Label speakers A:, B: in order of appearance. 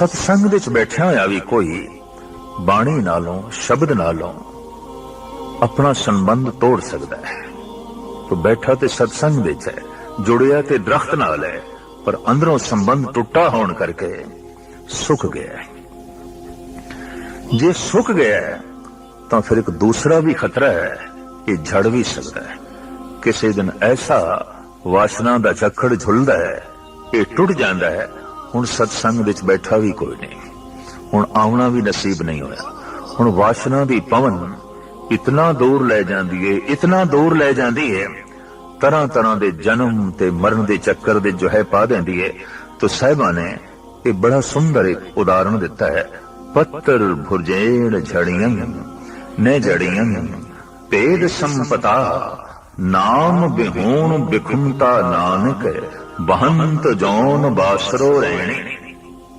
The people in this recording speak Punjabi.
A: ਸਤਸੰਗ ਵਿੱਚ ਬੈਠਿਆ ਹੋਇਆ ਵੀ ਕੋਈ ਬਾਣੀ ਨਾਲੋਂ ਸ਼ਬਦ ਨਾਲੋਂ ਆਪਣਾ ਸੰਬੰਧ ਤੋੜ ਸਕਦਾ ਹੈ। ਤੋ ਬੈਠਾ ਤੇ ਸਤਸੰਗ ਵਿੱਚ ਹੈ ਜੁੜਿਆ ਤੇ ਦਰਖਤ ਨਾਲ ਹੈ ਪਰ ਅੰਦਰੋਂ ਸੰਬੰਧ ਟੁੱਟਾ ਹੋਣ ਕਰਕੇ ਸੁੱਕ ਗਿਆ ਹੈ। ਜੇ ਸੁੱਕ ਗਿਆ ਹੈ, ਤਾਂ ਫਿਰ ਇੱਕ ਦੂਸਰਾ ਵੀ ਖਤਰਾ ਹੈ ਇਹ ਝੜ ਵੀ ਸਕਦਾ ਹੈ। ਕਿਸੇ ਦਿਨ ਐਸਾ ਵਾਸਨਾ ਦਾ ਚੱਕੜ ਝੁਲਦਾ ਹੈ ਇਹ ਟੁੱਟ ਜਾਂਦਾ ਹੈ ਹੁਣ ਸਤਸੰਗ ਵਿੱਚ ਬੈਠਾ ਵੀ ਕੋਈ ਨਹੀਂ। ਹੁਣ ਆਉਣਾ ਵੀ ਨਸੀਬ ਨਹੀਂ ਹੋਇਆ। ਹੁਣ ਵਾਸਨਾ ਦੀ ਪਵਨ ਇਤਨਾ ਦੂਰ ਲੈ ਜਾਂਦੀ ਏ, ਇਤਨਾ ਦੂਰ ਲੈ ਜਾਂਦੀ ਏ। ਤਰ੍ਹਾਂ ਤਰ੍ਹਾਂ ਦੇ ਜਨਮ ਤੇ ਮਰਨ ਦੇ ਚੱਕਰ ਦੇ ਜੋ ਹੈ ਪਾ ਦਿੰਦੀ ਏ। ਤੋ ਸਾਹਿਬਾਂ ਨੇ ਇਹ ਬੜਾ ਸੁੰਦਰ ਇੱਕ ਉਦਾਹਰਣ ਦਿੱਤਾ ਹੈ। ਪੱਤਰ ਭੁਰਜੇੜ ਝੜੀਆਂ, ਨੇ ਜੜੀਆਂ ਪੇੜ ਸੰਪਤਾ, ਨਾਮ ਬਿਹੂਣ ਬਿਖੁੰਤਾ ਨਾਨਕ। ਬਹੰਤ ਜੋਨ ਬਾਸਰੋ ਰਹਿਣੀ